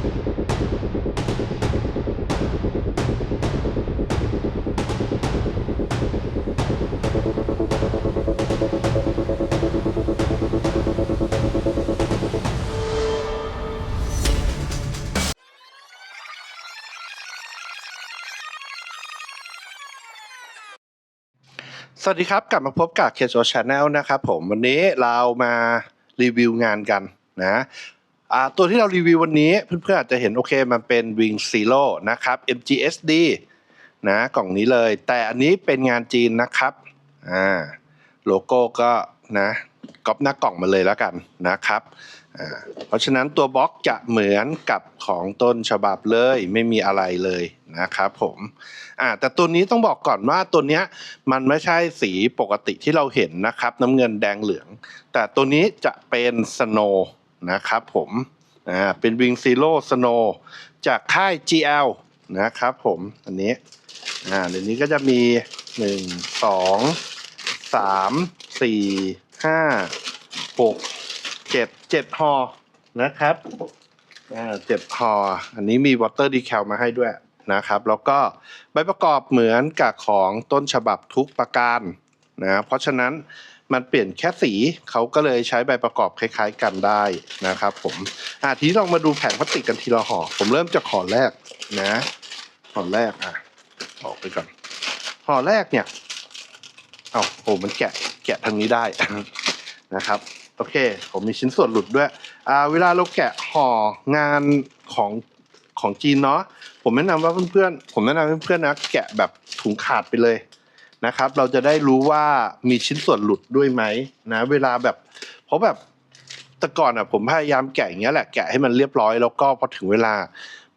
สวัสดีครับ กลับมาพบกับเคโ o ชาแนลนะครับผมวันนี้เรามารีวิวงานกันนะ ตัวที่เรารีวิววันนี้เพื่อนๆอาจจะเห็นโอเคมันเป็น Wing Zero นะครับ MGSD นะกล่องนี้เลย แต่อันนี้เป็นงานจีนนะครับอ่าโลโก้ก็นะก๊อปหน้ากล่องมาเลยแล้วกันนะครับอ่าเพราะฉะนั้นตัวบล็อกจะเหมือนกับของต้นฉบับเลยไม่มีอะไรเลยนะครับผมอ่าแต่ตัวนี้ต้องบอกก่อนว่าตัวเนี้ยมันไม่ใช่สีปกติที่เราเห็นนะครับ น้ำเงินแดงเหลือง แต่ตัวนี้จะเป็นสโน นะครับผมอ่าเป็นวิงซีโร่สโนจากค่าย GL นะครับผมอันนี้อ่าเดี๋ยวนี้ก็จะมีหนึ่งสองสามสี่ห้าหกเจ็ดเจ็ดฮอนะครับอ่าเจ็ดฮออันนี้มีวอเตอร์ดีแคลมาให้ด้วยนะครับ แล้วก็ใบประกอบเหมือนกับของต้นฉบับทุกประการนะเพราะฉะนั้น มันเปลี่ยนแค่สีเขาก็เลยใช้ใบประกอบคล้ายๆกันได้นะครับผมอะทีนี้ลองมาดูแผงพลาสติกกันทีละห่อผมเริ่มจากห่อแรกนะห่อแรกอะออกไปก่อนห่อแรกเนี่ยเอาโอ้มันแกะแกะทางนี้ได้นะครับโอเค ผมมีชิ้นส่วนหลุดด้วยอ่าเวลาเราแกะห่องานของของจีนเนาะผมแนะนำว่าเพื่อนๆผมแนะนำเพื่อนๆนะแกะแบบถุงขาดไปเลย นะครับ เราจะได้รู้ว่ามีชิ้นส่วนหลุดด้วยไหมนะเวลาแบบเพราะแบบแต่ก่อนอะผมพยายามแกะอย่างเงี้ยแหละแกะให้มันเรียบร้อยแล้วก็พอถึงเวลา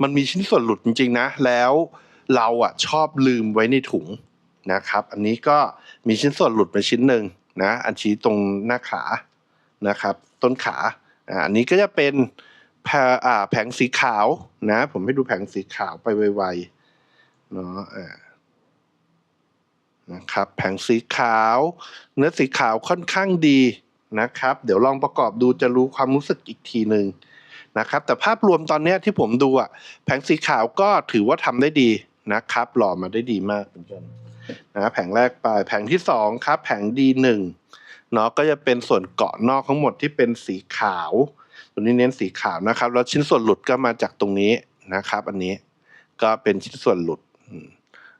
มันมีชิ้นส่วนหลุดจริงๆนะ แล้วเราอะชอบลืมไว้ในถุงนะครับ อันนี้ก็มีชิ้นส่วนหลุดไปชิ้นหนึ่งนะ อันชี้ตรงหน้าขานะครับ ต้นขาอ่าอันนี้ก็จะเป็นแผอ่าแผงสีขาวนะ ผมให้ดูแผงสีขาวไปไวๆเนาะอ่า นะครับแผงสีขาว เนื้อสีขาวค่อนข้างดีนะครับ เดี๋ยวลองประกอบดูจะรู้ความรู้สึกอีกทีหนึ่งนะครับ แต่ภาพรวมตอนเนี้ยที่ผมดูอะแผงสีขาวก็ถือว่าทำได้ดีนะครับ หล่อมาได้ดีมากเหมือนกันนะแผงแรกไปแผงที่สองครับ แผงดีหนึ่งเนาะก็จะเป็นส่วนเกาะนอกทั้งหมดที่เป็นสีขาวตัวนี้เน้นสีขาวนะครับ แล้วชิ้นส่วนหลุดก็มาจากตรงนี้นะครับ อันนี้ก็เป็นชิ้นส่วนหลุด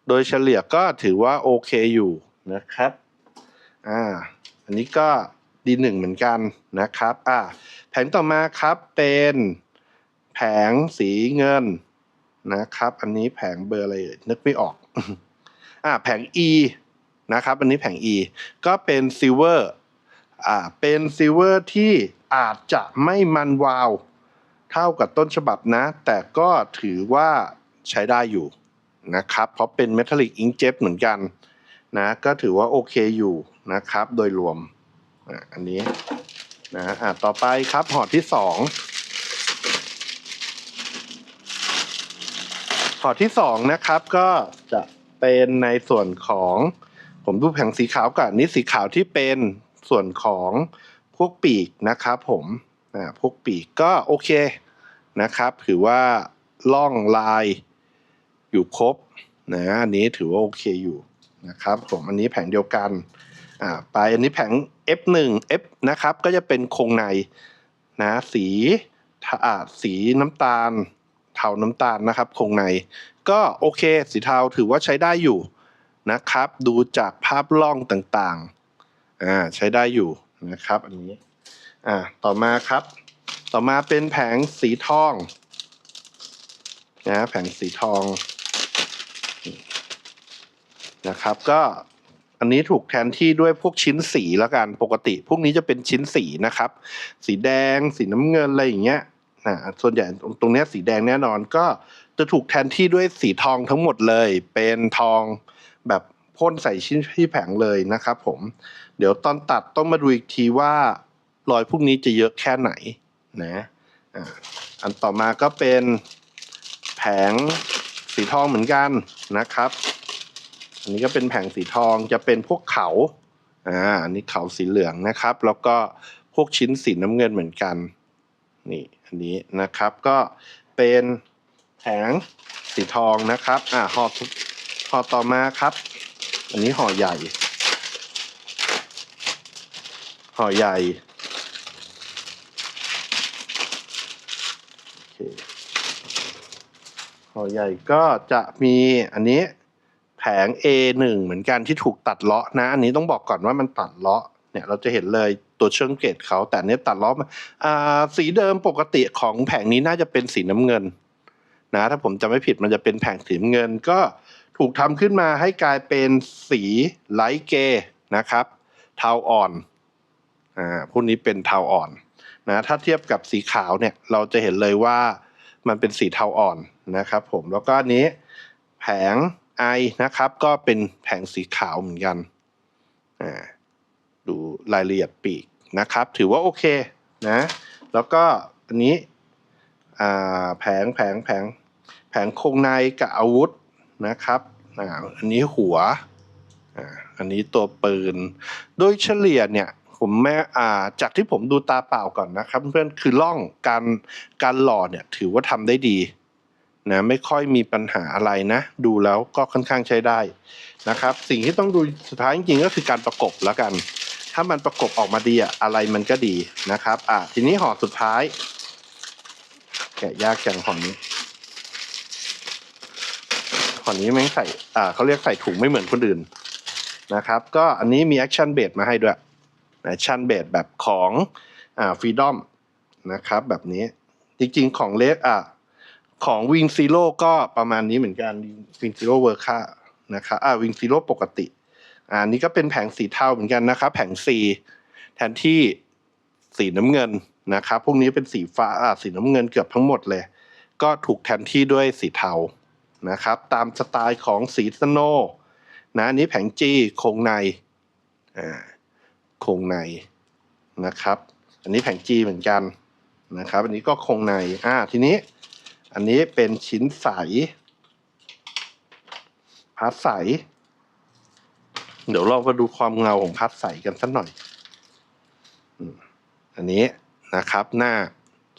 โดยเฉลี่ยก็ถือว่าโอเคอยู่นะครับ อ่า อันนี้ก็ดีหนึ่งเหมือนกันนะครับ อ่า แผงต่อมาครับเป็นแผงสีเงินนะครับ อันนี้แผงเบอร์อะไรเอ่ยนึกไม่ออก อ่า แผง E นะครับ อันนี้แผง E ก็เป็นซิลเวอร์ อ่า เป็นซิลเวอร์ที่อาจจะไม่มันวาว เท่ากับต้นฉบับนะ แต่ก็ถือว่าใช้ได้อยู่ นะครับ เพราะเป็นเมทัลลิกอิงเจ็เหมือนกันนะก็ถือว่าโอเคอยู่นะครับ โดยรวมอันนี้นะอะต่อไปครับห่อที่สองห่อที่สองนะครับก็จะเป็นในส่วนของผมดูแผงสีขาวก่อนนี่สีขาวที่เป็นส่วนของพวกปีกนะครับผมอ่าพวกปีกก็โอเคนะครับ ถือว่าล่องลาย อยู่ครบนะอันนี้ถือว่าโอเคอยู่นะครับผมอันนี้แผงเดียวกันอ่าไปอันนี้แผง F1 F นะครับก็จะเป็นโครงในนะสีอ่าสีน้ำตาล เทาน้ำตาลนะครับโครงใน ก็โอเคสีเทาถือว่าใช้ได้อยู่นะครับ ดูจากภาพล่องต่างๆอ่าใช้ได้อยู่นะครับ อันนี้อ่าต่อมาครับ ต่อมาเป็นแผงสีทองนะแผงสีทอง นะครับก็อันนี้ถูกแทนที่ด้วยพวกชิ้นสีแล้วกันปกติ พวกนี้จะเป็นชิ้นสีนะครับ สีแดง สีน้ำเงินอะไรอย่างเงี้ยนะส่วนใหญ่ตรงนี้สีแดงแน่นอนก็จะถูกแทนที่ด้วยสีทองทั้งหมดเลย เป็นทองแบบพ่นใส่ชิ้นที่แผงเลยนะครับผม เดี๋ยวตอนตัดต้องมาดูอีกทีว่ารอยพวกนี้จะเยอะแค่ไหนนะอันต่อมาก็เป็นแผงสีทองเหมือนกันนะครับ อันนี้ก็เป็นแผงสีทองจะเป็นพวกเขาอ่าอันนี้เขาสีเหลืองนะครับ แล้วก็พวกชิ้นสีน้ำเงินเหมือนกัน นี่อันนี้นะครับก็เป็นแผงสีทองนะครับ อ่าห่อทุกห่อต่อมาครับ อันนี้ห่อใหญ่ ห่อใหญ่โอเคห่อใหญ่ก็จะมีอันนี้ แผง A1 เหมือนกันที่ถูกตัดเลาะนะ อันนี้ต้องบอกก่อนว่ามันตัดเลาะเนี่ยเราจะเห็นเลยตัวเชื่องเกตเขาแต่อันนี้ตัดเลาะมาสีเดิมปกติของแผงนี้น่าจะเป็นสีน้ำเงินนะถ้าผมจำไม่ผิดมันจะเป็นแผงสีน้ำเงินก็ถูกทำขึ้นมาให้กลายเป็นสีไลท์เกย์นะครับเทาอ่อนอ่าพวกนี้เป็นเทาอ่อนนะถ้าเทียบกับสีขาวเนี่ยเราจะเห็นเลยว่ามันเป็นสีเทาอ่อนนะครับ ผมแล้วก็นี้แผง ไอนะครับ ก็เป็นแผงสีขาวเหมือนกันดูรายละเอียดปีกนะครับ ถือว่าโอเคนะ แล้วก็อันนี้แผงแผงแผงแผงโครงในกับอาวุธนะครับอ,อันนี้หัวอันนี้ตัวปืน โดยเฉลี่ยเนี่ยผมแม่อ่าจากที่ผมดูตาเปล่าก่อนนะครับ เพื่อนคือล่องการการหล่อเนี่ยถือว่าทำได้ดี นะไม่ค่อยมีปัญหาอะไรนะ ดูแล้วก็ค่อนข้างใช้ได้นะครับ สิ่งที่ต้องดูสุดท้ายจริงๆก็คือการประกบแล้วกัน ถ้ามันประกบออกมาดีอะอะไรมันก็ดีนะครับอ่าทีนี้ห่อสุดท้าย แกะยากจังห่อนี้ห่อนี้แม่งใส่อ่าเขาเรียกใส่ถุงไม่เหมือนคนอื่นนะครับ ก็อันนี้มีแอคชั่นเบดมาให้ด้วยแอคชั่นเบดแบบของอ่าฟรีดอมนะครับ แบบนี้จริงๆของเลสอ่า ของวิงซีโร่ก็ประมาณนี้เหมือนกันวิงซีโร่เวอร์ค่านะครับอ่าวิงซีโร่ปกติอ่านี่ก็เป็นแผงสีเทาเหมือนกันนะครับ แผงสีแทนที่สีน้ำเงินนะครับพวกนี้เป็นสีฟ้าอ่าสีน้ำเงินเกือบทั้งหมดเลย ก็ถูกแทนที่ด้วยสีเทานะครับ ตามสไตล์ของสีสโนนะอันนี้แผงจีโครงในอ่าโครงในนะครับ อันนี้แผงจีเหมือนกันนะครับ อันนี้ก็โครงในอ่าทีนี้ อันนี้เป็นชิ้นใสพัดใส เดี๋ยวเรามาดูความเงาของพัดใสกันสักหน่อย อันนี้นะครับ หน้า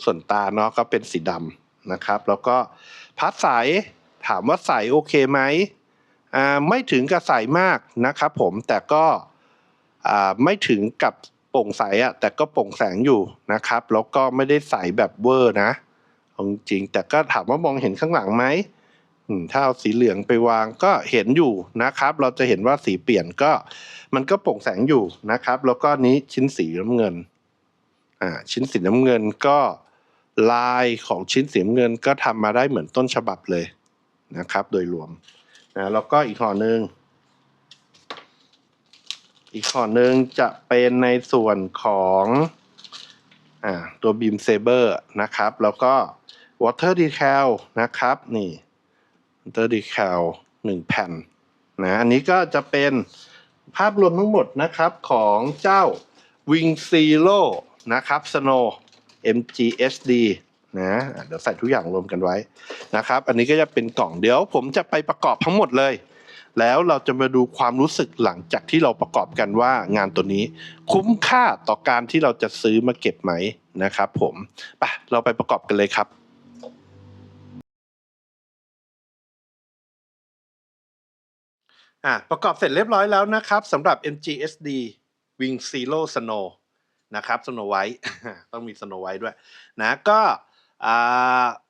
ส่วนตาเนาะก็เป็นสีดำนะครับ แล้วก็พัดใสถามว่าใสโอเคไหมอ่าไม่ถึงกับใสมากนะครับผมแต่ก็อ่าไม่ถึงกับโปร่งใสอะแต่ก็โปร่งแสงอยู่นะครับ แล้วก็ไม่ได้ใสแบบเวอร์นะ เอาจริงแต่ก็ถามว่ามองเห็นข้างหลังไหมอืมถ้าเอาสีเหลืองไปวางก็เห็นอยู่นะครับ เราจะเห็นว่าสีเปลี่ยนก็ มันก็โปร่งแสงอยู่นะครับ แล้วก็นี้ชิ้นสีน้ำเงิน อ่า ชิ้นสีน้ำเงินก็ลายของชิ้นสีน้ำเงินก็ทำมาได้เหมือนต้นฉบับเลยนะครับ โดยรวมนะแล้วก็อีกห่อหนึ่งอีกห่อหนึ่งจะเป็นในส่วนของ อ่า ตัวบีมเซเบอร์นะครับ แล้วก็ water decal นะครับนี่เตอร์ดีแคลหนึ่งแผ่นนะอันนี้ก็จะเป็นภาพรวมทั้งหมดนะครับของเจ้า Wing Zero นะครับ Snow MGSD นะอะเดี๋ยวใส่ทุกอย่างรวมกันไว้นะครับ อันนี้ก็จะเป็นกล่องเดี๋ยวผมจะไปประกอบทั้งหมดเลย แล้วเราจะมาดูความรู้สึกหลังจากที่เราประกอบกันว่างานตัวนี้ คุ้มค่าต่อการที่เราจะซื้อมาเก็บไหมนะครับผมไปเราไปประกอบกันเลยครับ อะประกอบเสร็จเรียบร้อยแล้วนะครับสำหรับ MGSD Wing Zero Snow นะครับ Snow White ต้องมี Snow White ด้วยนะก็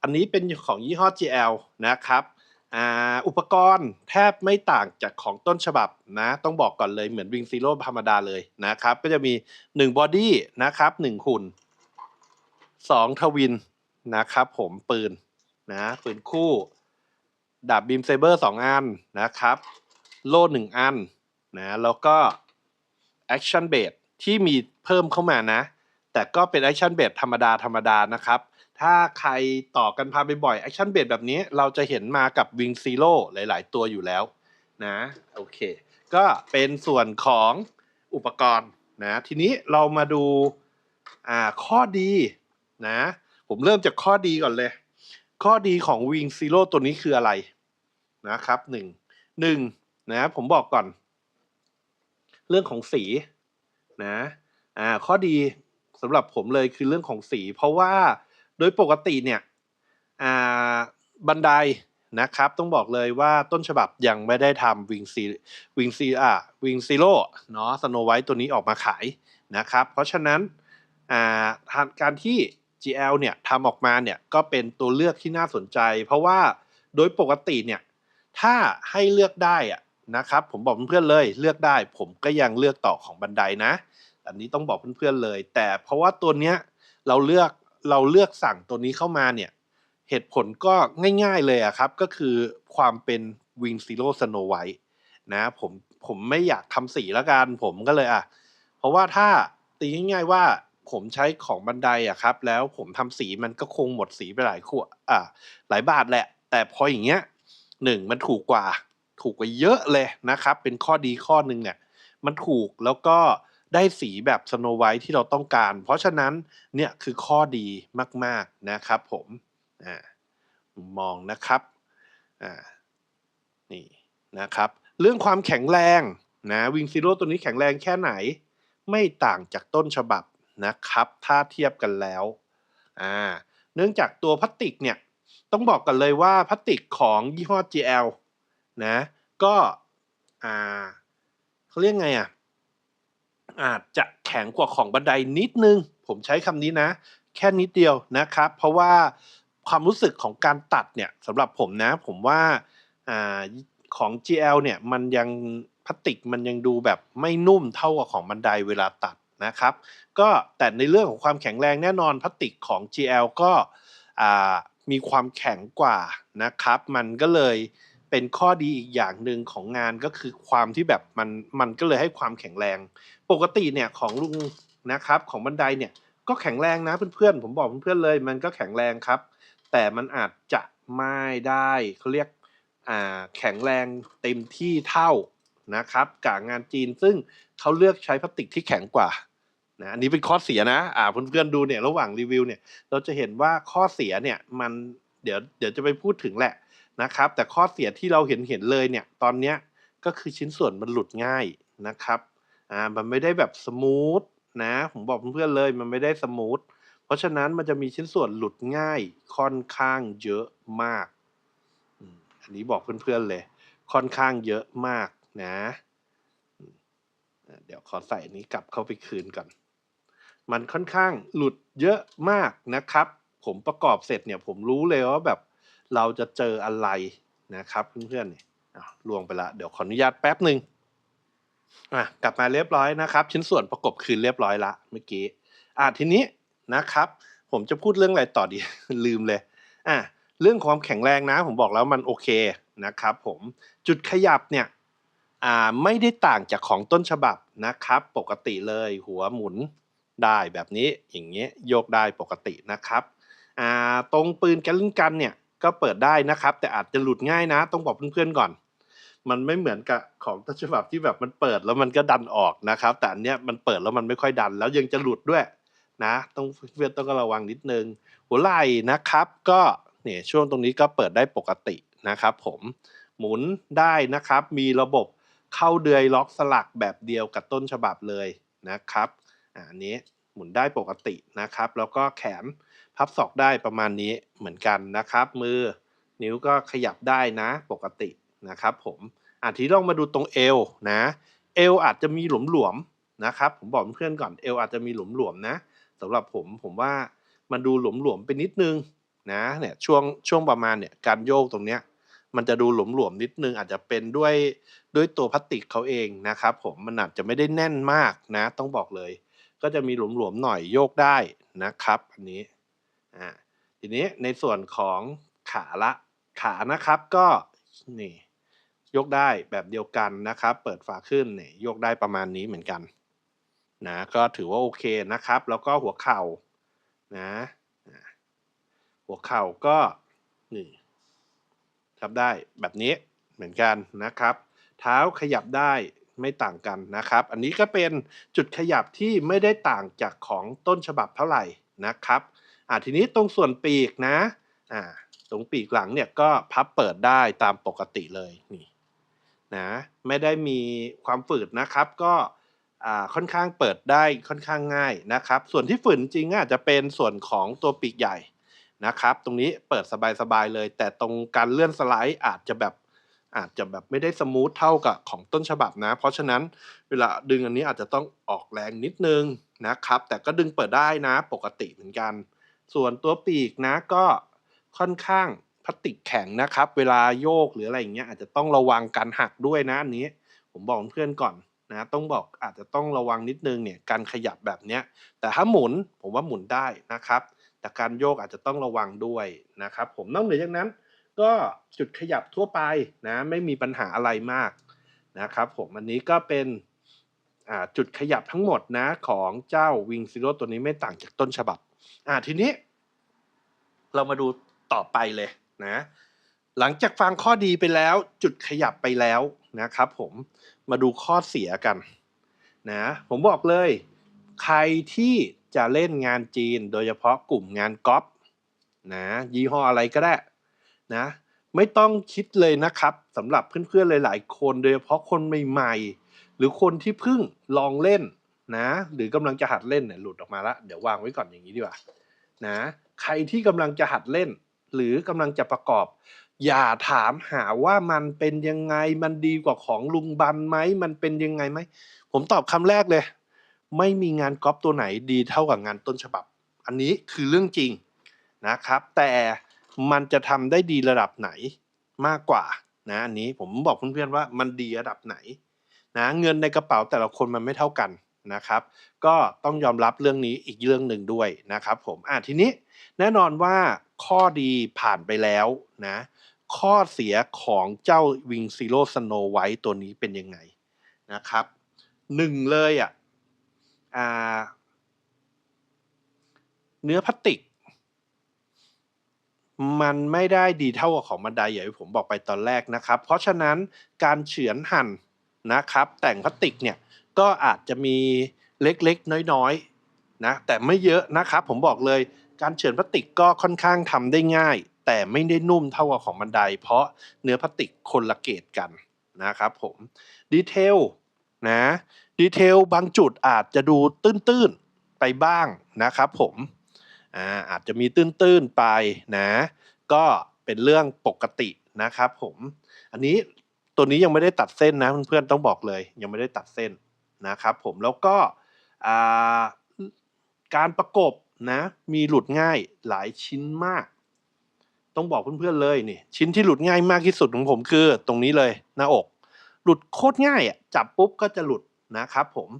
อันนี้เป็นของยี่ห้อ GL นะครับอ,อุปกรณ์แทบไม่ต่างจากของต้นฉบับนะต้องบอกก่อนเลยเหมือน Wing Zero ธรรมดาเลยนะครับก็จะมี1 Body นะครับ1หุ่น2ทวินนะครับผมปืนนะปืนคู่ ดาบบีมเซเบอร์สองอันนะครับ โล่หนึ่งอันนะแล้วก็แอคชั่นเบ e ที่มีเพิ่มเข้ามานะ แต่ก็เป็นแอคชั่นเบ e ธรรมดาธรรมดานะครับ ถ้าใครต่อกันพาไปบ่อยแอคชั่นเบ e แบบนี้เราจะเห็นมากับวิงซีโร่หลาย ๆ ตัวอยู่แล้วนะโอเค ก็เป็นส่วนของอุปกรณ์นะทีนี้เรามาดูอ่าข้อดีนะผมเริ่มจากข้อดีก่อนเลย ข้อดีของวิงซีโร่ตัวนี้คืออะไรนะครับหนึ่งหนึ่ง นะผมบอกก่อน เรื่องของสีนะอ่าข้อดีสำหรับผมเลยคือเรื่องของสี เพราะว่าโดยปกติเนี่ยอ่าบันไดนะครับ ต้องบอกเลยว่าต้นฉบับยังไม่ได้ทำวิงซีวิงซีอ่าวิงซีโร่เนาะสโนไวท์ตัวนี้ออกมาขายนะครับ เพราะฉะนั้นอ่าการที่ GL เนี่ยทำออกมาเนี่ยก็เป็นตัวเลือกที่น่าสนใจ เพราะว่าโดยปกติเนี่ยถ้าให้เลือกได้อะ นะครับ ผมบอกเพื่อนๆเลยเลือกได้ ผมก็ยังเลือกต่อของบันไดนะ อันนี้ต้องบอกเพื่อนๆเลย แต่เพราะว่าตัวเนี้ยเราเลือกเราเลือกสั่งตัวนี้เข้ามาเนี่ยเหตุผลก็ง่ายๆเลยอะครับ ก็คือความเป็น Wing Zero Snow White นะผมผมไม่อยากทำสีล้วกันผมก็เลยอะเพราะว่าถ้าตีง่ายๆว่าผมใช้ของบันไดอะครับ แล้วผมทำสีมันก็คงหมดสีไปหลายขวดอ่าหลายบาทแหละ แต่พออย่างเงี้ยหนึ่งมันถูกกว่า ถูกกว่าเยอะเลยนะครับ เป็นข้อดีข้อหนึ่งเนี่ย มันถูกแล้วก็ได้สีแบบสโนไวท์ที่เราต้องการ เพราะฉะนั้นเนี่ยคือข้อดีมาก ๆนะครับ ผมอ่ามองนะครับอ่านี่นะครับ เรื่องความแข็งแรงนะวิงซีโร่ตัวนี้แข็งแรงแค่ไหน ไม่ต่างจากต้นฉบับนะครับ ถ้าเทียบกันแล้วอ่าเนื่องจากตัวพลาสติกเนี่ย ต้องบอกกันเลยว่าพลาสติกของยี่ห้อ GL นะก็อ่าเขาเรียกไงอะอาจจะแข็งกว่าของบันไดนิดนึง ผมใช้คำนี้นะ แค่นิดเดียวนะครับ เพราะว่าความรู้สึกของการตัดเนี่ยสำหรับผมนะ ผมว่าอ่าของ GL เนี่ยมันยังพลาสติกมันยังดูแบบไม่นุ่มเท่ากับของบันไดเวลาตัดนะครับ ก็แต่ในเรื่องของความแข็งแรงแน่นอนพลาสติกของ GL ก็มีความแข็งกว่านะครับ มันก็เลย เป็นข้อดีอีกอย่างหนึ่งของงานก็คือความที่แบบมันมันก็เลยให้ความแข็งแรง ปกติเนี่ยของลุงนะครับของบันไดเนี่ยก็แข็งแรงนะเพื่อนๆผมบอกเพื่อนๆเลย มันก็แข็งแรงครับ แต่มันอาจจะไม่ได้เขาเรียกอ่าแข็งแรงเต็มที่เท่านะครับกับงานจีนซึ่งเขาเลือกใช้พลาสติกที่แข็งกว่านะอันนี้เป็นข้อเสียนะอ่าเพื่อนๆดูเนี่ยระหว่างรีวิวเนี่ยเราจะเห็นว่าข้อเสียเนี่ยมันเดี๋ยวเดี๋ยวจะไปพูดถึงแหละ นะครับ แต่ข้อเสียที่เราเห็นเห็นเลยเนี่ยตอนเนี้ยก็คือชิ้นส่วนมันหลุดง่ายนะครับอ่ามันไม่ได้แบบสมูทนะผมบอกเพื่อนๆเลยมันไม่ได้สมูทเพราะฉะนั้นมันจะมีชิ้นส่วนหลุดง่ายค่อนข้างเยอะมากอันนี้บอกเพื่อนๆเลย ค่อนข้างเยอะมากนะ เดี๋ยวขอใส่อันนี้กลับเข้าไปคืนก่อน มันค่อนข้างหลุดเยอะมากนะครับ ผมประกอบเสร็จเนี่ยผมรู้เลยว่าแบบ เราจะเจออะไรนะครับเพื่อนๆเนี่ยอะลวงไปละเดี๋ยวขออนุญาตแป๊บหนึ่งอะกลับมาเรียบร้อยนะครับ ชิ้นส่วนประกบคืนเรียบร้อยละเมื่อกี้อะทีนี้นะครับ ผมจะพูดเรื่องอะไรต่อดีลืมเลยอะเรื่องความแข็งแรงนะผมบอกแล้วมันโอเคนะครับผมจุดขยับเนี่ยอ่าไม่ได้ต่างจากของต้นฉบับนะครับ ปกติเลยหัวหมุนได้แบบนี้อย่างเงี้ยโยกได้ปกตินะครับอ่าตรงปืนแกลลิงกันเนี่ย ก็เปิดได้นะครับ แต่อาจจะหลุดง่ายนะ ต้องบอกเพื่อนๆก่อน มันไม่เหมือนกับของต้นฉบับที่แบบมันเปิดแล้วมันก็ดันออกนะครับ แต่อันเนี้ยมันเปิดแล้วมันไม่ค่อยดัน แล้วยังจะหลุดด้วยนะ ต้องเพื่อนต้องระวังนิดนึง หัวไหล่นะครับ ก็เนี่ยช่วงตรงนี้ก็เปิดได้ปกตินะครับผมหมุนได้นะครับ มีระบบเข้าเดือยล็อกสลักแบบเดียวกับต้นฉบับเลยนะครับอันนี้หมุนได้ปกตินะครับ แล้วก็แขน พับศอกได้ประมาณนี้เหมือนกันนะครับ มือนิ้วก็ขยับได้นะปกตินะครับผมอะทีลองมาดูตรงเอวนะเอวอาจจะมีหลวมๆนะครับ ผมบอกเพื่อนก่อนเอวอาจจะมีหลวมๆนะสำหรับผมผมว่ามันดูหลวมๆไปนิดนึงนะเนี่ยช่วงช่วงประมาณเนี่ยการโยกตรงเนี้ยมันจะดูหลวมๆนิดนึงอาจจะเป็นด้วยด้วยตัวพลาสติกเขาเองนะครับผมมันอาจจะไม่ได้แน่นมากนะ ต้องบอกเลย ก็จะมีหลวมๆหน่อยโยกได้นะครับ อันนี้ อ่าทีนี้ในส่วนของขาละขานะครับก็นี่ยกได้แบบเดียวกันนะครับ เปิดฝาขึ้นเนี่ยยกได้ประมาณนี้เหมือนกันนะก็ถือว่าโอเคนะครับ แล้วก็หัวเข่านะหัวเข่าก็นี่ทับได้แบบนี้เหมือนกันนะครับ เท้าขยับได้ไม่ต่างกันนะครับ อันนี้ก็เป็นจุดขยับที่ไม่ได้ต่างจากของต้นฉบับเท่าไหร่นะครับ อ่าทีนี้ตรงส่วนปีกนะอ่าตรงปีกหลังเนี่ยก็พับเปิดได้ตามปกติเลยนี่นะไม่ได้มีความฝืดนะครับก็อ่าค่อนข้างเปิดได้ค่อนข้างง่ายนะครับ ส่วนที่ฝืนจริงอาจจะเป็นส่วนของตัวปีกใหญ่นะครับ ตรงนี้เปิดสบายๆเลย แต่ตรงการเลื่อนสไลด์อาจจะแบบอาจจะแบบไม่ได้สมูทเท่ากับของต้นฉบับนะ เพราะฉะนั้นเวลาดึงอันนี้อาจจะต้องออกแรงนิดนึงนะครับ แต่ก็ดึงเปิดได้นะปกติเหมือนกัน ส่วนตัวปีกนะก็ค่อนข้างพลาสติกแข็งนะครับ เวลาโยกหรืออะไรอย่างเงี้ยอาจจะต้องระวังการหักด้วยนะอันนี้ ผมบอกเพื่อนก่อนนะต้องบอกอาจจะต้องระวังนิดนึงเนี่ยการขยับแบบเนี้ยแต่ถ้าหมุนผมว่าหมุนได้นะครับ แต่การโยกอาจจะต้องระวังด้วยนะครับ ผมนอกเหนือจากนั้น ก็จุดขยับทั่วไปนะไม่มีปัญหาอะไรมากนะครับ ผมอันนี้ก็เป็นจุดขยับทั้งหมดนะของเจ้า Wing Zero ตัวนี้ไม่ต่างจากต้นฉบับ อ่าทีนี้ เรามาดูต่อไปเลยนะ หลังจากฟังข้อดีไปแล้ว จุดขยับไปแล้วนะครับ ผมมาดูข้อเสียกันนะผมบอกเลย ใครที่จะเล่นงานจีน โดยเฉพาะกลุ่มงานก๊อปนะยี่ห้ออะไรก็ได้นะไม่ต้องคิดเลยนะครับสำหรับเพื่อนๆหลาย ๆ คนโดยเฉพาะคนใหม่ ๆ หรือคนที่เพิ่งลองเล่น นะ หรือกำลังจะหัดเล่นเนี่ยหลุดออกมาละเดี๋ยววางไว้ก่อนอย่างนี้ดีกว่านะใครที่กำลังจะหัดเล่น หรือกำลังจะประกอบ อย่าถามหาว่ามันเป็นยังไงมันดีกว่าของลุงบันไหมมันเป็นยังไงไหมผมตอบคำแรกเลย ไม่มีงานก๊อปตัวไหนดีเท่ากับงานต้นฉบับ อันนี้คือเรื่องจริงนะครับ แต่มันจะทำได้ดีระดับไหนมากกว่านะอันนี้ผมบอกเพื่อนๆว่ามันดีระดับไหนนะเงินในกระเป๋าแต่ละคนมันไม่เท่ากัน นะครับ ก็ต้องยอมรับเรื่องนี้อีกเรื่องหนึ่งด้วยนะครับผมอะทีนี้แน่นอนว่าข้อดีผ่านไปแล้วนะข้อเสียของเจ้า Wing Zero Snow White ตัวนี้เป็นยังไงนะครับหนึ่งเลยอะเนื้อพลาสติก มันไม่ได้ดีเท่ากับของบันไดอย่างที่ผมบอกไปตอนแรกนะครับ เพราะฉะนั้นการเฉือนหั่นนะครับ แต่งพลาสติกเนี่ย ก็อาจจะมีเล็กๆ น้อยๆนะแต่ไม่เยอะนะครับผมบอกเลยการเฉือนพลาสติกก็ค่อนข้างทำได้ง่าย แต่ไม่ได้นุ่มเท่ากับของบันได เพราะเนื้อพลาสติกคนละเกรดกันนะครับผมดีเทลนะดีเทลบางจุดอาจจะดูตื้นๆไปบ้างนะครับผมอาอาจจะมีตื้นๆไปนะก็เป็นเรื่องปกตินะครับผม อันนี้ตัวนี้ยังไม่ได้ตัดเส้นนะเพื่อนๆต้องบอกเลย ยังไม่ได้ตัดเส้น นะครับผมแล้วก็การประกบนะมีหลุดง่ายหลายชิ้นมาก ต้องบอกเพื่อนๆเลยนี่ชิ้นที่หลุดง่ายมากที่สุดของผมคือ ตรงนี้เลยหน้าอก หลุดโคตรง่ายอะจับปุ๊บก็จะหลุดนะครับผม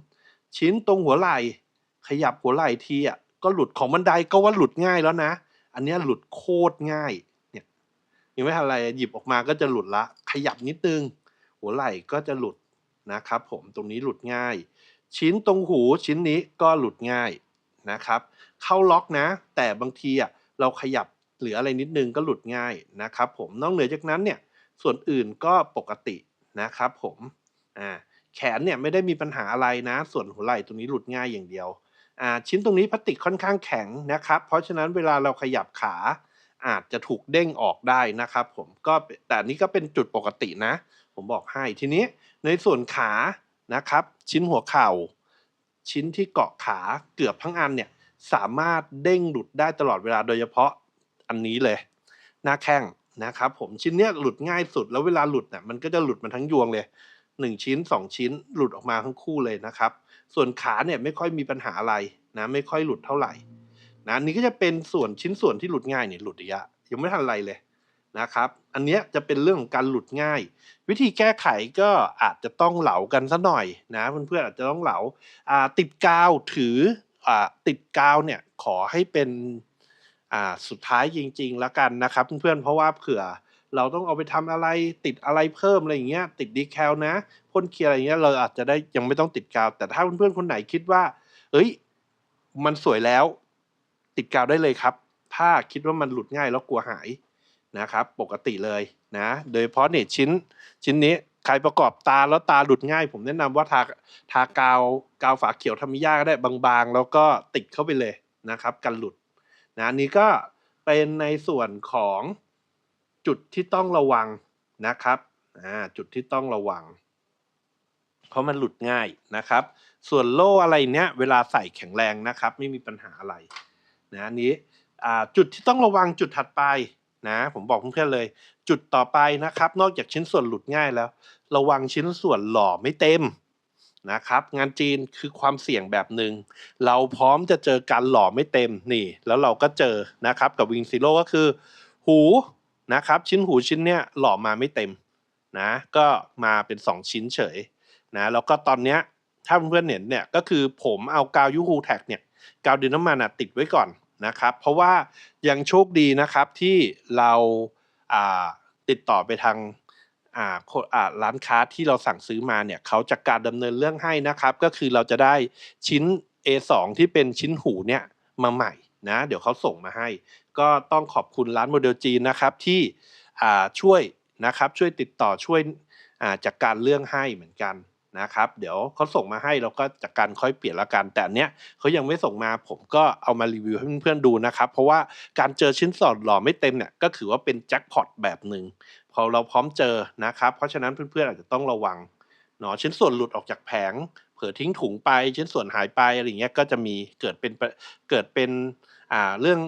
ชิ้นตรงหัวไหล่ขยับหัวไหล่ทีอะก็หลุดของบันไดก็ว่าหลุดง่ายแล้วนะ อันนี้หลุดโคตรง่ายเนี่ยยังไม่ทันอะไรหยิบออกมาก็จะหลุดละ ขยับนิดนึง หัวไหล่ก็จะหลุด นะครับผมตรงนี้หลุดง่าย ชิ้นตรงหูชิ้นนี้ก็หลุดง่ายนะครับ เข้าล็อกนะ แต่บางทีอะเราขยับหรืออะไรนิดนึงก็หลุดง่ายนะครับ ผมนอกเหนือจากนั้นเนี่ยส่วนอื่นก็ปกตินะครับ ผมอ่าแขนเนี่ยไม่ได้มีปัญหาอะไรนะ ส่วนหัวไหล่ตรงนี้หลุดง่ายอย่างเดียวอ่าชิ้นตรงนี้พลาสติกค่อนข้างแข็งนะครับ เพราะฉะนั้นเวลาเราขยับขาอาจจะถูกเด้งออกได้นะครับ ผมก็แต่นนี้ก็เป็นจุดปกตินะ ผมบอกให้ทีนี้ในส่วนขานะครับ ชิ้นหัวเข่า ชิ้นที่เกาะขาเกือบทั้งอันเนี่ยสามารถเด้งหลุดได้ตลอดเวลาโดยเฉพาะอันนี้เลย หน้าแข้งนะครับผมชิ้นเนี้ยหลุดง่ายสุดแล้วเวลาหลุดเนี่ยมันก็จะหลุดมาทั้งยวงเลยหนึ่งชิ้นสองชิ้นหลุดออกมาทั้งคู่เลยนะครับ ส่วนขาเนี่ยไม่ค่อยมีปัญหาอะไรนะไม่ค่อยหลุดเท่าไหร่นะนนี้ก็จะเป็นส่วนชิ้นส่วนที่หลุดง่ายเนี่ยหลุดอีกอะยังไม่ทันอะไรเลย นะครับ อันเนี้ยจะเป็นเรื่องของการหลุดง่าย วิธีแก้ไขก็อาจจะต้องเหลากันสัหน่อยนะเพื่อนๆอาจจะต้องเหลาาติดกาวถืออติดกาวเนี่ยขอให้เป็นสุดท้ายจริงๆแล้วกันนะครับเพื่อนๆเพราะว่าเผื่อเราต้องเอาไปทำอะไรติดอะไรเพิ่มอะไรอย่างเงี้ยติดดีแคลนะพ่นเคลียร์อะไรอย่างเงี้ยเราอาจจะได้ยังไม่ต้องติดกาว แต่ถ้าเพื่อนๆคนไหนคิดว่า เอ้ย มันสวยแล้ว ติดกาวได้เลยครับ ถ้าคิดว่ามันหลุดง่ายแล้วกลัวหาย นะครับปกติเลยนะโดยเฉพาะเนี่ยชิ้นชิ้นนี้ใครประกอบตาแล้วตาหลุดง่าย ผมแนะนำว่าทาทากาวกาวฝาเขียวทามิยาก็ได้บางๆ แล้วก็ติดเข้าไปเลยนะครับ กันหลุดนะอันนี้ก็เป็นในส่วนของจุดที่ต้องระวังนะครับอ่าจุดที่ต้องระวัง เพราะมันหลุดง่ายนะครับ ส่วนโล่อะไรเนี้ยเวลาใส่แข็งแรงนะครับ ไม่มีปัญหาอะไรนะอันนี้อ่าจุดที่ต้องระวังจุดถัดไป นะ ผมบอกเพื่อนๆเลย จุดต่อไปนะครับ นอกจากชิ้นส่วนหลุดง่ายแล้ว ระวังชิ้นส่วนหล่อไม่เต็มนะครับ งานจีนคือความเสี่ยงแบบหนึ่งเราพร้อมจะเจอการหล่อไม่เต็มนี่ แล้วเราก็เจอนะครับ กับวิงซิโ o ก็คือ หูนะครับ ชิ้นหูชิ้นเนี้ยหล่อมาไม่เต็มนะก็มาเป็นสองชิ้นเฉยนะแล้วก็ตอนเนี้ยถ้าเพื่อนๆเห็นเนี่ยก็คือผมเอากาวยูฮูแท็กเนี่ยกาวดินน้ำมันติดไว้ก่อน นะครับ เพราะว่ายังโชคดีนะครับที่เราาติดต่อไปทางาร้านค้าที่เราสั่งซื้อมาเนี่ยเขาจัดการดำเนินเรื่องให้นะครับ ก็คือเราจะได้ชิ้น A2 ที่เป็นชิ้นหูเนี่ยมาใหม่นะเดี๋ยวเขาส่งมาให้ ก็ต้องขอบคุณร้านโมเดลจีนนะครับที่ช่วยนะครับช่วยติดต่อช่วยอ่าจัดการเรื่องให้เหมือนกัน นะครับ เดี๋ยวเขาส่งมาให้เราก็จัดการค่อยเปลี่ยนละกัน แต่อันเนี้ยเขายังไม่ส่งมาผมก็เอามารีวิวให้เพื่อนๆดูนะครับ เพราะว่าการเจอชิ้นส่วนหล่อไม่เต็มเนี่ยก็ถือว่าเป็นแจ็คพอตแบบหนึ่งพอเราพร้อมเจอนะครับ เพราะฉะนั้นเพื่อนๆอาจจะต้องระวังเนาะชิ้นส่วนหลุดออกจากแผง เผลอทิ้งถุงไปชิ้นส่วนหายไปอะไรเงี้ยก็จะมีเกิดเป็นเกิดเป็นอ่าเรื่อง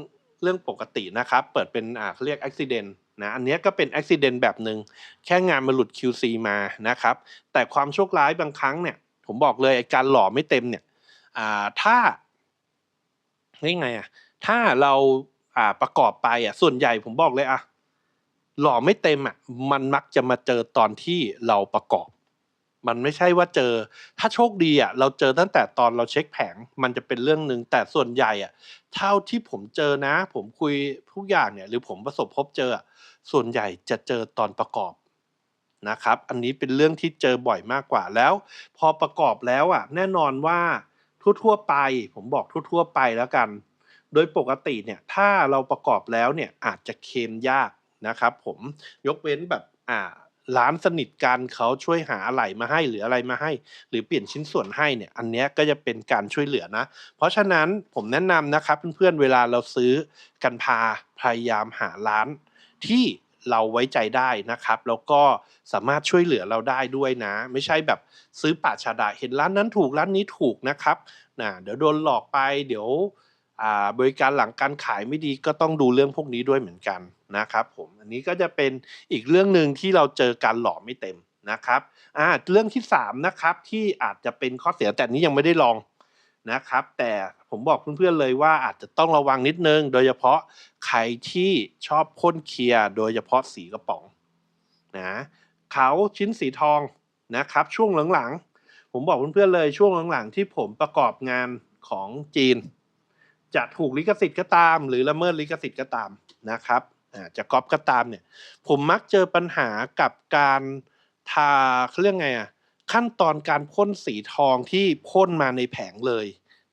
เรื่องปกตินะครับ เปิดเป็นอ่าเขาเรียกอุบิเหตุ นะอันเนี้ยก็เป็นอุบิเหตุแบบหนึ่งแค่งานมาหลุด QC มานะครับ แต่ความโชคร้ายบางครั้งเนี่ยผมบอกเลยการหล่อไม่เต็มเนี่ยถ้านี่ไงอะถ้าเราาประกอบไปอะส่วนใหญ่ผมบอกเลยอะหล่อไม่เต็มอะมันมักจะมาเจอตอนที่เราประกอบ มันไม่ใช่ว่าเจอ ถ้าโชคดีอะเราเจอตั้งแต่ตอนเราเช็คแผง มันจะเป็นเรื่องหนึ่งแต่ส่วนใหญ่อะเท่าที่ผมเจอนะ ผมคุยทุกอย่างเนี่ย หรือผมประสบพบเจออะ ส่วนใหญ่จะเจอตอนประกอบนะครับ อันนี้เป็นเรื่องที่เจอบ่อยมากกว่าแล้ว พอประกอบแล้วอะแน่นอนว่าทั่วๆไป ผมบอกทั่วๆไปแล้วกัน โดยปกติเนี่ยถ้าเราประกอบแล้วเนี่ยอาจจะเคมยากนะครับ ผมยกเว้นแบบอ่าร้านสนิทกันเขาช่วยหาอะไหล่มาให้หรืออะไรมาให้ หรือเปลี่ยนชิ้นส่วนให้เนี่ยอันนี้ก็จะเป็นการช่วยเหลือนะ เพราะฉะนั้นผมแนะนำนะครับเพื่อนๆเวลาเราซื้อกันพาพยายามหาร้าน ที่เราไว้ใจได้นะครับ แล้วก็สามารถช่วยเหลือเราได้ด้วยนะ ไม่ใช่แบบซื้อป่าชาดาเห็นร้านนั้นถูกร้านนี้ถูกนะครับนะเดี๋ยวโดนหลอกไปเดี๋ยวบริการหลังการขายไม่ดีก็ต้องดูเรื่องพวกนี้ด้วยเหมือนกันนะครับผมอันนี้ก็จะเป็นอีกเรื่องหนึ่งที่เราเจอการหลอกไม่เต็มนะครับอ่าเรื่องที่สามนะครับที่อาจจะเป็นข้อเสียแต่นี้ยังไม่ได้ลอง นะครับ แต่ผมบอกเพื่อนๆเลยว่าอาจจะต้องระวังนิดนึง โดยเฉพาะใครที่ชอบพ่นเคลียร์โดยเฉพาะสีกระป๋องนะเขาชิ้นสีทองนะครับ ช่วงหลังๆ ผมบอกเพื่อนๆเลยช่วงหลังๆ ที่ผมประกอบงานของจีน จะถูกลิขสิทธิ์ก็ตาม หรือละเมิดลิขสิทธิ์ก็ตามนะครับจะก๊อปก็ตามเนี่ย ผมมักเจอปัญหากับการทาเขาเรียกไงอะ ขั้นตอนการพ่นสีทองที่พ่นมาในแผงเลย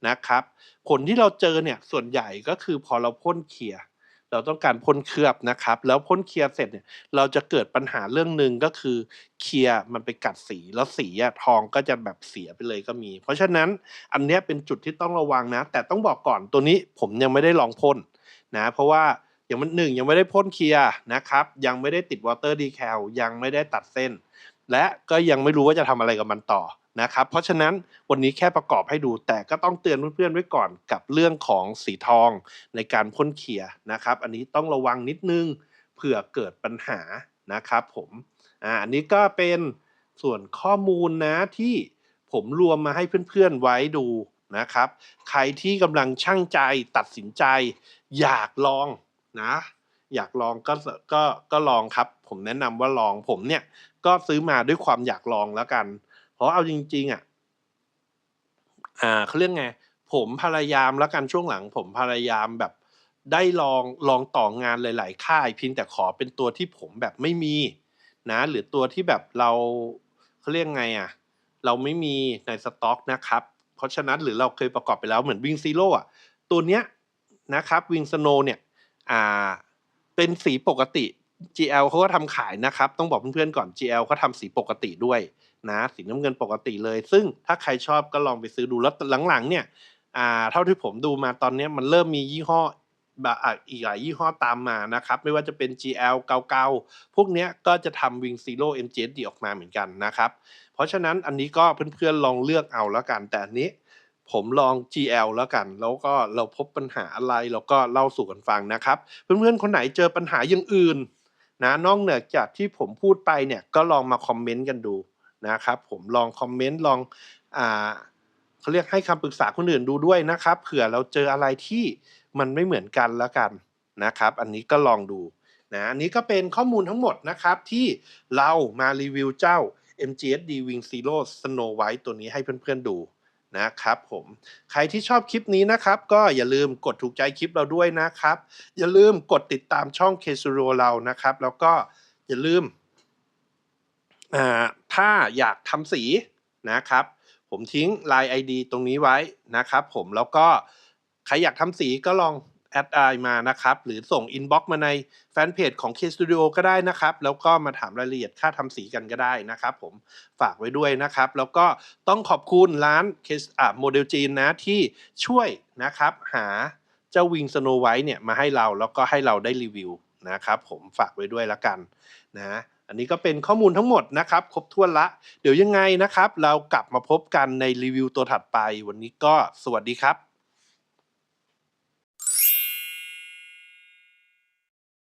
นะครับ ผลที่เราเจอเนี่ยส่วนใหญ่ก็คือพอเราพ่นเคลียร์เราต้องการพ่นเคลือบนะครับ แล้วพ่นเคลียร์เสร็จเนี่ยเราจะเกิดปัญหาเรื่องหนึ่งก็คือเคลียร์มันไปกัดสีแล้วสีอะทองก็จะแบบเสียไปเลยก็มี เพราะฉะนั้นอันนี้เป็นจุดที่ต้องระวังนะ แต่ต้องบอกก่อนตัวนี้ผมยังไม่ได้ลองพ่นนะเพราะว่าย่างมันหนึ่งยังไม่ได้พ่นเคลียร์นะครับ ยังไม่ได้ติดวอเตอร์ดีแคลยังไม่ได้ตัดเส้น และก็ยังไม่รู้ว่าจะทำอะไรกับมันต่อนะครับ เพราะฉะนั้นวันนี้แค่ประกอบให้ดู แต่ก็ต้องเตือนเพื่อนๆไว้ก่อนกับเรื่องของสีทองในการพ่นเคลียนะครับ อันนี้ต้องระวังนิดนึงเผื่อเกิดปัญหานะครับผมอ่าอันนี้ก็เป็นส่วนข้อมูลนะที่ผมรวมมาให้เพื่อนๆไว้ดูนะครับ ใครที่กำลังช่างใจตัดสินใจ อยากลองนะ อยากลองก็ก็ก็ลองครับ ผมแนะนำว่าลองผมเนี่ย ก็ซื้อมาด้วยความอยากลองแล้วกัน เพราะเอาจริง ๆ อะ อ่าเขาเรียกไง ผมพยายามแล้วกันช่วงหลัง ผมพยายามแบบได้ลองลองต่องานหลาย ๆ ค่ายเพียงแต่ขอเป็นตัวที่ผมแบบไม่มี นะ หรือตัวที่แบบเราเขาเรียกไงอะ เราไม่มีในสต็อกนะครับ เพราะฉะนั้นหรือเราเคยประกอบไปแล้วเหมือนวิงซีโร่อะตัวเนี้ยนะครับวิงสโนเนี่ย อ่า เป็นสีปกติ GL เขาก็ทำขายนะครับ ต้องบอกเพื่อนๆก่อน GL เขาทำสีปกติด้วยนะสีน้ำเงินปกติเลย ซึ่งถ้าใครชอบก็ลองไปซื้อดูแล้วหลังๆ เนี่ยอ่าเท่าที่ผมดูมาตอนนี้มันเริ่มมียี่ห้อแบบอีกหลายยี่ห้อตามมานะครับ ไม่ว่าจะเป็น GL เก่าๆพวกเนี้ยก็จะทำ Wing Zero MGSD ออกมาเหมือนกันนะครับ เพราะฉะนั้นอันนี้ก็เพื่อนๆลองเลือกเอาแล้วกันแต่อันนี้ ผมลอง GL แล้วกัน แล้วก็เราพบปัญหาอะไรเราก็เล่าสู่กันฟังนะครับ เพื่อนๆ คนไหนเจอปัญหาอย่างอื่นนะนอกเหนือจากที่ผมพูดไปเนี่ยก็ลองมาคอมเมนต์กันดูนะครับ ผมลองคอมเมนต์ลองอ่าเขาเรียกให้คำปรึกษาคนอื่นดูด้วยนะครับเผื่อเราเจออะไรที่มันไม่เหมือนกันแล้วกันนะครับ อันนี้ก็ลองดูนะอันนี้ก็เป็นข้อมูลทั้งหมดนะครับที่เรามารีวิวเจ้า MGSD Wing Zero Snow White ตัวนี้ให้เพื่อนๆดู นะครับผมใครที่ชอบคลิปนี้นะครับ ก็อย่าลืมกดถูกใจคลิปเราด้วยนะครับ อย่าลืมกดติดตามช่องเคซูโรเรานะครับ แล้วก็อย่าลืมถ้าอยากทำสีนะครับ ผมทิ้ง Line ID ตรงนี้ไว้นะครับ ผมแล้วก็ใครอยากทำสีก็ลอง แอดไลน์มานะครับ หรือส่งอินบ็อกซ์มาในแฟนเพจของ K Studio ก็ได้นะครับ แล้วก็มาถามรายละเอียดค่าทำสีกันก็ได้นะครับผมฝากไว้ด้วยนะครับ แล้วก็ต้องขอบคุณร้านเคสอ่าโมเดลจีนนะที่ช่วยนะครับ หาเจ้าวิงสโนไวท์เนี่ยมาให้เราแล้วก็ให้เราได้รีวิวนะครับผมฝากไว้ด้วยละกันนะอันนี้ก็เป็นข้อมูลทั้งหมดนะครับ ครบถ้วนละ เดี๋ยวยังไงนะครับ เรากลับมาพบกันในรีวิวตัวถัดไป วันนี้ก็สวัสดีครับ